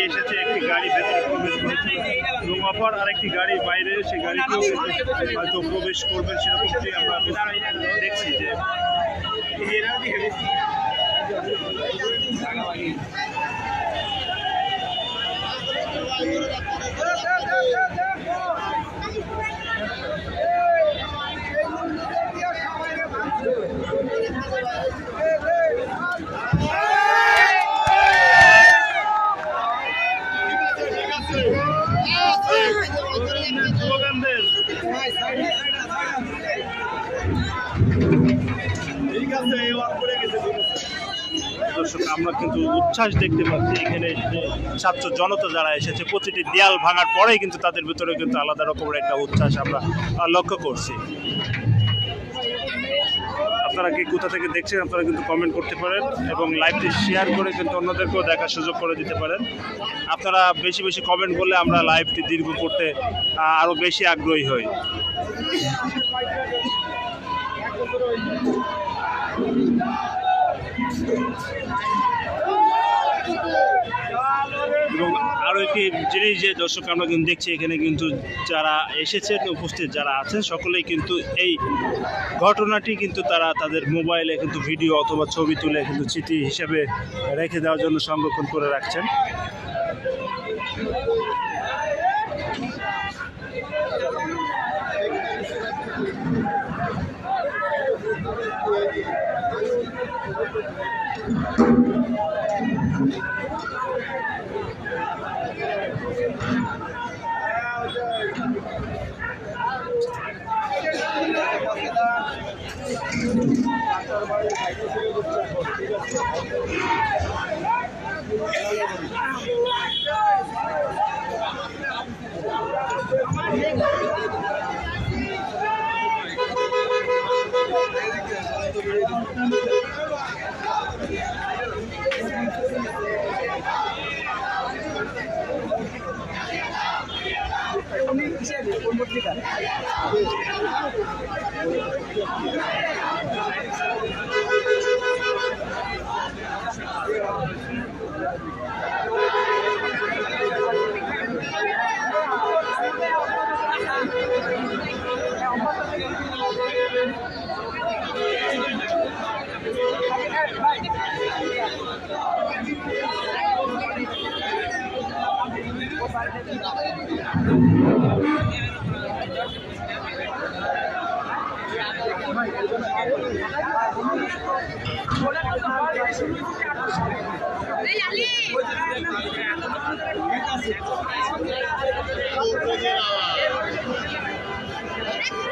গাড়ি এসেছে, একটি গাড়ি ভেতরে প্রবেশ করেছে। এবং অপর আরেকটি গাড়ি বাইরে সেই গাড়িটিও হয়তো প্রবেশ করবে সেরকমটি আমরা দেখছি যে স্লোগান দর্শক, আমরা কিন্তু উচ্ছ্বাস দেখতে পাচ্ছি এখানে ছাত্র জনতা যারা এসেছে, প্রতিটি দেয়াল ভাঙার পরেই কিন্তু তাদের ভিতরে কিন্তু আলাদা রকমের একটা উচ্ছ্বাস আমরা লক্ষ্য করছি। আপনারা কি কোথা থেকে দেখছেন আপনারা কিন্তু কমেন্ট করতে পারেন এবং লাইভটি শেয়ার করে কিন্তু অন্যদেরকেও দেখার সুযোগ করে দিতে পারেন। আপনারা বেশি বেশি কমেন্ট করলে আমরা লাইভটি দীর্ঘ করতে আরও বেশি আগ্রহী হই। এবং আরও একটি জিনিস যে দর্শক আমরা কিন্তু দেখছি, এখানে কিন্তু যারা এসেছেন, উপস্থিত যারা আছেন, সকলেই কিন্তু এই ঘটনাটি কিন্তু তারা তাদের মোবাইলে কিন্তু ভিডিও অথবা ছবি তুলে কিন্তু চিঠি হিসেবে রেখে দেওয়ার জন্য সংরক্ষণ করে রাখছেন।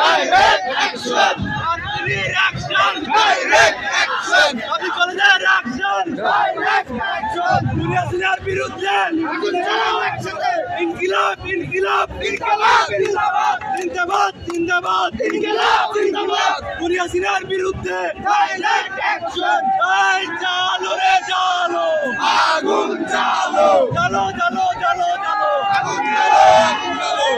Action! Artillery action! Direct action! আমি কলেজের action! Direct action! দুনিয়া সিনার বিরুদ্ধে ইনকিলাব ইনকিলাব ইনকিলাব জিন্দাবাদ জিন্দাবাদ ইনকিলাব জিন্দাবাদ দুনিয়া সিনার বিরুদ্ধে ডাইরেক্ট অ্যাকশন এই চালো রে চালো আগুন চালো চালো চালো আগুন চালো আগুন চালো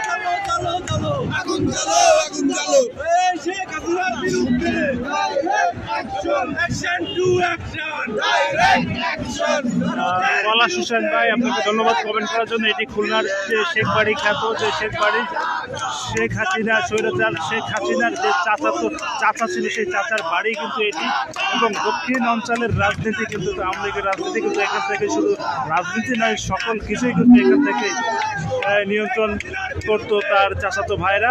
চালো চালো চালো আগুন চালো আগুন চালো এই শেখ হাসিনার বিরুদ্ধে direct action action to action direct Palash Hossain ভাই, আপনাকে ধন্যবাদ কমেন্ট করার জন্য। এটি খুলনার যে শেখ বাড়ি খ্যাত যে শেখ বাড়ি, শেখ হাসিনা স্বৈরাচার, শেখ হাসিনার যে চাচা তো, চাচা ছিল সেই চাচার বাড়ি কিন্তু এটি এবং দক্ষিণ অঞ্চলের রাজনীতি কিন্তু আওয়ামী লীগের রাজনীতি কিন্তু এখান থেকে শুধু রাজনীতি নয়, সকল কিছুই কিন্তু এখান থেকে নিয়ন্ত্রণ করতো তার চাচাতো ভাইরা।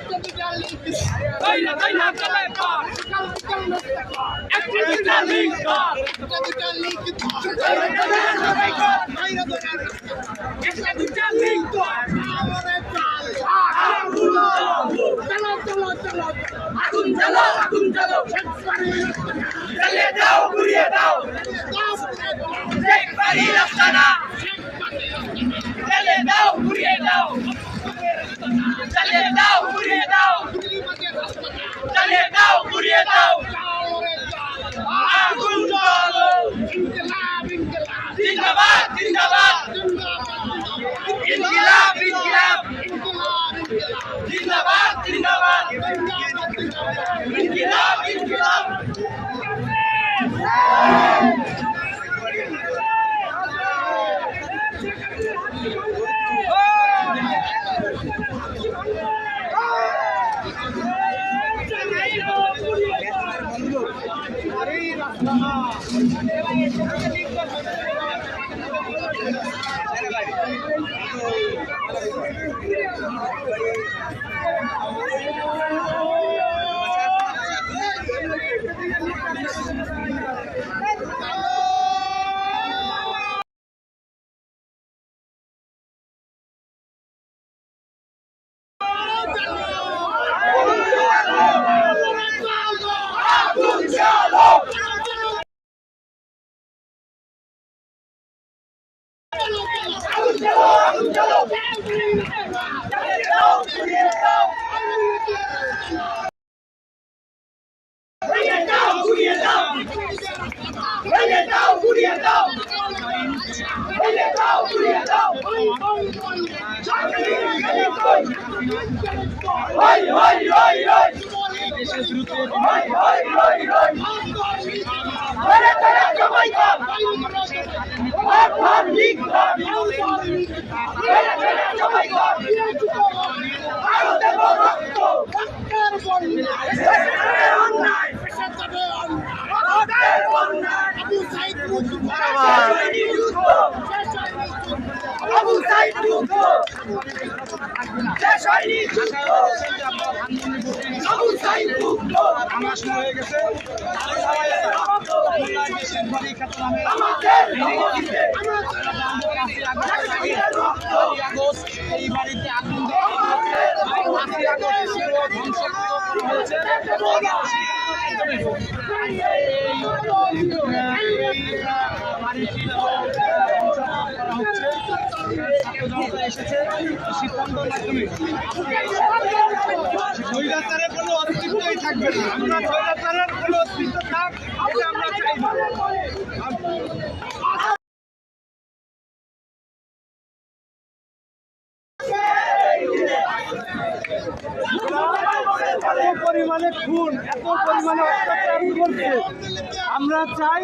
Activity League! Bring it down, bring it down. Abu Saeed যুদ্ধ এই বাড়িতে আগুন ধ্বংস হয়েছে এসেছে সিদ্ধান্তের মাধ্যমে স্বৈরাচারের আমরা স্বৈরাচারের কোনো অস্তিত্ব থাক এত পরিমাণে খুন, এত পরিমাণে অত্যাচার করছে। আমরা চাই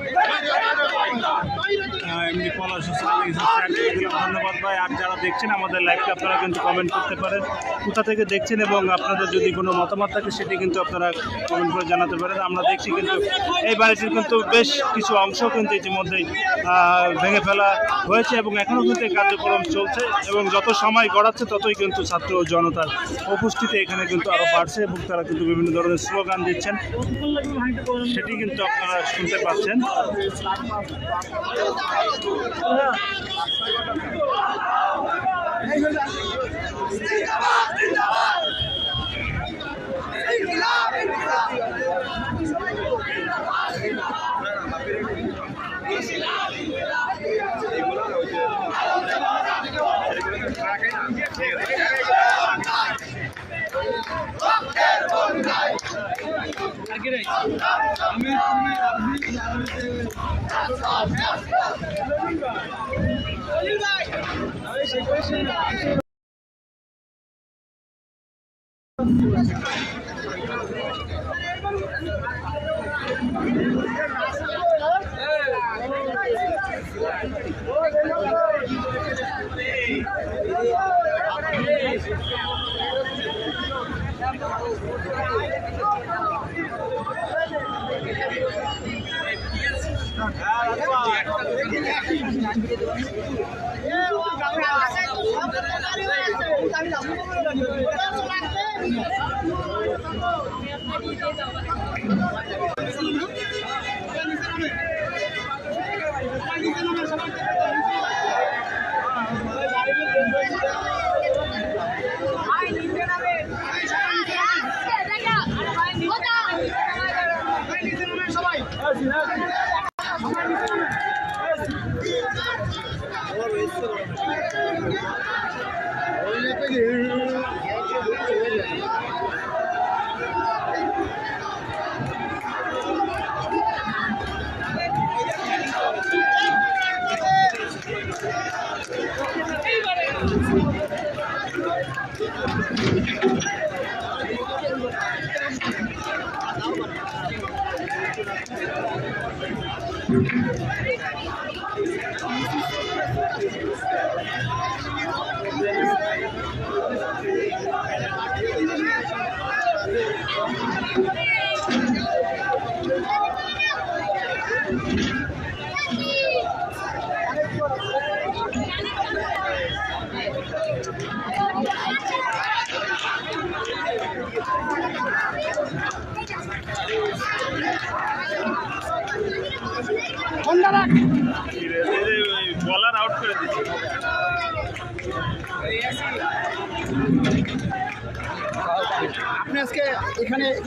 এমনি পলাশ ধন্যবাদ ভাই। আর যারা দেখছেন আমাদের লাইভকে আপনারা কিন্তু কমেন্ট করতে পারেন। কোথা থেকে দেখছেন এবং আপনাদের যদি কোনো মতামত থাকে, সেটি কিন্তু আপনারা কমেন্ট করে জানাতে পারেন। আমরা দেখছি কিন্তু এই বাড়িটির কিন্তু বেশ কিছু অংশ কিন্তু ইতিমধ্যেই ভেঙে ফেলা হয়েছে এবং এখনও কিন্তু এই কার্যক্রম চলছে এবং যত সময় গড়াচ্ছে, ততই কিন্তু ছাত্র ও জনতার উপস্থিতি এখানে কিন্তু আরও বাড়ছে এবং তারা কিন্তু বিভিন্ন ধরনের স্লোগান দিচ্ছেন। সেটি কিন্তু আপনারা শুনতে পাচ্ছেন। Yes, yes, yes. Ah, that's why.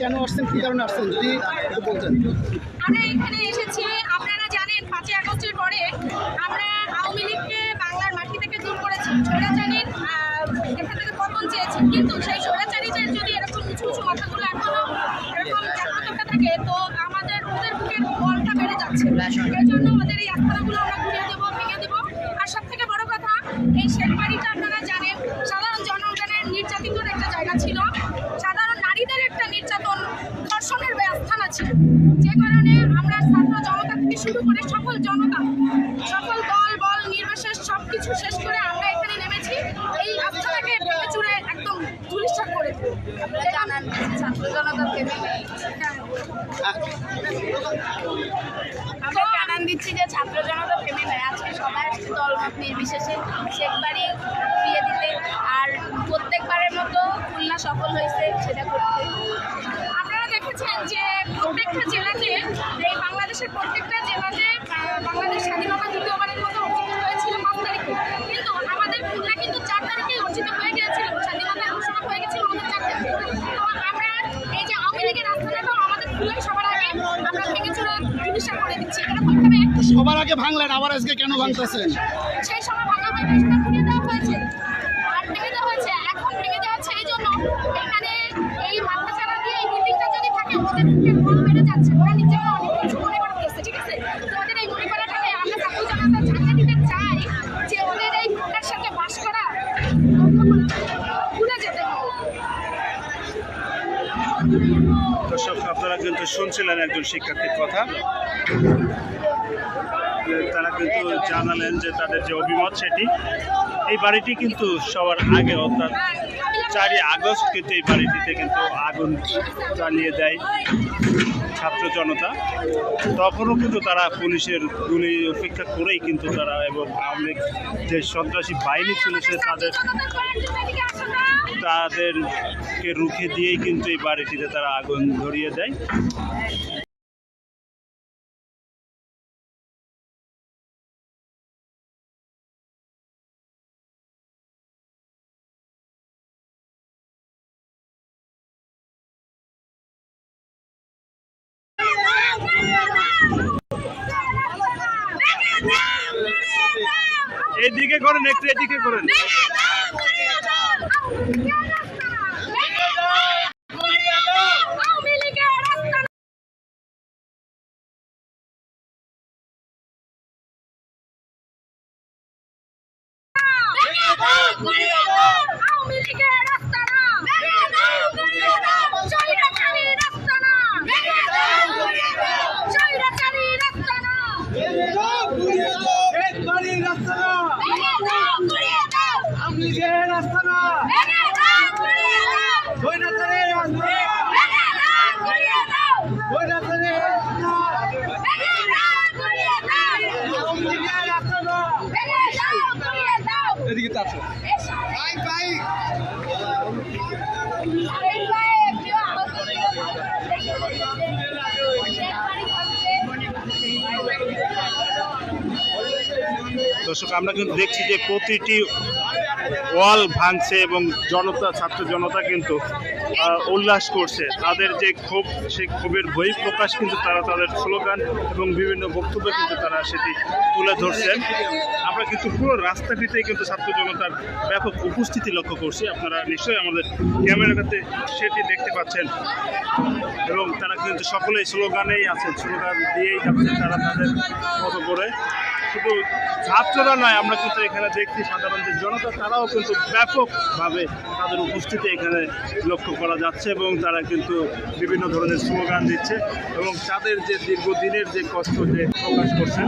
কেন আসছেন? কী কারণে আসছেন? যদি বলতেন আমরা এখানে এসেছি আপনারা জানেন পাঁচই আগস্টের পরে আমরা আওয়ামী লীগকে বাংলার মাটি থেকে দূর করেছি ওরা জানেন আহ, এখান থেকে পতন চেয়েছি কিন্তু সেই স্বৈরাচারীদের যদি এরকম উঁচু উঁচু মাথাগুলো এখনও এরকম জাগ্রত হয়ে থাকে তো আমাদের ওদের বুকের বলটা বেড়ে যাচ্ছে এই জন্য ওদের এই আস্থানাগুলো আমরা ঘুরিয়ে দেবো ভেঙে দেবো আর সব থেকে বড় কথা এই শেখ বাড়িটা আপনারা জানেন সাধারণ জনগণের নির্যাতিতর একটা জায়গা ছিল সাধারণ নারীদের একটা নির্যাতন ধর্ষণের ব্যবস্থানা ছিল যে কারণে আমরা ছাত্র জনতা থেকে শুরু করে সকল জনতা সকল দল বল নির্বিশেষ সব কিছু শেষ করে আমরা এখানে নেমেছি এই আস্থানাকে ভেঙে চুরে একদম ধুলিস্বাদ করে দেবো। জানান, ছাত্র জনতা ভেবে আমরা দিচ্ছি যে ছাত্র জনতা নেয় আজকে সবাই আসছে দলমত নির্বিশেষে শেখ বিয়ে দিতে। আর প্রত্যেকবারের মতো খুলনা সফল হয়েছে সেটা করতে। আপনারা দেখেছেন যে প্রত্যেকটা জেলাতে, এই বাংলাদেশের প্রত্যেকটা জেলাতে বাংলাদেশ স্বাধীনতা দ্বিতীয়বারের মতো অর্জিত হয়েছিল পাঁচ তারিখে কিন্তু আমাদের খুলনা কিন্তু চার তারিখে অর্জিত হয়ে গিয়েছিল স্বাধীনতার ঘোষণা হয়ে গেছিল আমাদের চার তারিখে তো আমরা এই যে আওয়ামী লীগের রাস্তাটাও আমাদের খুলনায় সবার আগে আমরা ভেঙে চুরে জিনিসটা করে দিচ্ছি এরকমভাবে সবার আগে ভাঙলেন আবার আজকে কেন ভাঙতেছেন? সেই সময় ভাঙা হয়নি দেওয়া হয়েছে। আর ভেঙে দেওয়া হয়েছে এখন ভেঙে দেওয়া হচ্ছে এই জন্য এখানে এই মাথা চারা দিয়ে এই বিল্ডিংটা যদি থাকে ওদের বল বেড়ে যাচ্ছে। ওরা নিজেকে অনেক কিছু মনে করতেছে ঠিক আছে? তো এই মনে আমরা ছাত্র জনতা জানিয়ে দিতে চাই যে ওদের এই কোটার সাথে বাস করা ভুলে যেতে হবে। দর্শক আপনারা কিন্তু শুনছিলেন একজন শিক্ষার্থীর কথা। তারা কিন্তু জানালেন যে তাদের যে অভিমত সেটি। এই বাড়িটি কিন্তু সবার আগে অর্থাৎ চারই আগস্ট কিন্তু এই বাড়িটিতে কিন্তু আগুন জ্বালিয়ে দেয় ছাত্র জনতা। তখনও কিন্তু তারা পুলিশের গুলি উপেক্ষা করেই কিন্তু তারা এবং আওয়ামী যে সন্ত্রাসী বাহিনী ছিল সে তাদের তাদেরকে রুখে দিয়েই কিন্তু এই বাড়িটিতে তারা আগুন ধরিয়ে দেয়। এদিকে করেন একটু এদিকে করেন আওয়ামী লীগের রাস্তা আওয়ামী লীগের রাস্তা না স্বৈরাচারী রাস্তা না স্বৈরাচারী রাস্তা না এক বাড়ির রাস্তা না আমলিগের রাস্তা না বৈনাথারের রাস্তা বৈনাথারের রাস্তা আমলিগের রাস্তা না এদিকে তাছো দর্শক আমরা কিন্তু দেখছি যে প্রতিটি ওয়াল ভাঙছে এবং জনতা ছাত্র জনতা কিন্তু উল্লাস করছে। তাদের যে ক্ষোভ, সেই ক্ষোভের বই প্রকাশ কিন্তু তারা তাদের স্লোগান এবং বিভিন্ন বক্তব্য কিন্তু তারা সেটি তুলে ধরছেন আমরা কিন্তু পুরো রাস্তাটিতেই কিন্তু ছাত্র জনতার ব্যাপক উপস্থিতি লক্ষ্য করছি। আপনারা নিশ্চয়ই আমাদের ক্যামেরাতে সেটি দেখতে পাচ্ছেন। এবং তারা কিন্তু সকলেই স্লোগানেই আছেন। স্লোগান দিয়েই যাচ্ছে তারা তাদের মতো করে। শুধু ছাত্ররা নয়, আমরা কিন্তু এখানে দেখছি সাধারণ যে জনতা, তারাও কিন্তু ব্যাপকভাবে তাদের উপস্থিতি এখানে লক্ষ্য করা যাচ্ছে এবং তারা কিন্তু বিভিন্ন ধরনের স্লোগান দিচ্ছে এবং তাদের যে দীর্ঘদিনের যে কষ্ট যে প্রকাশ করছেন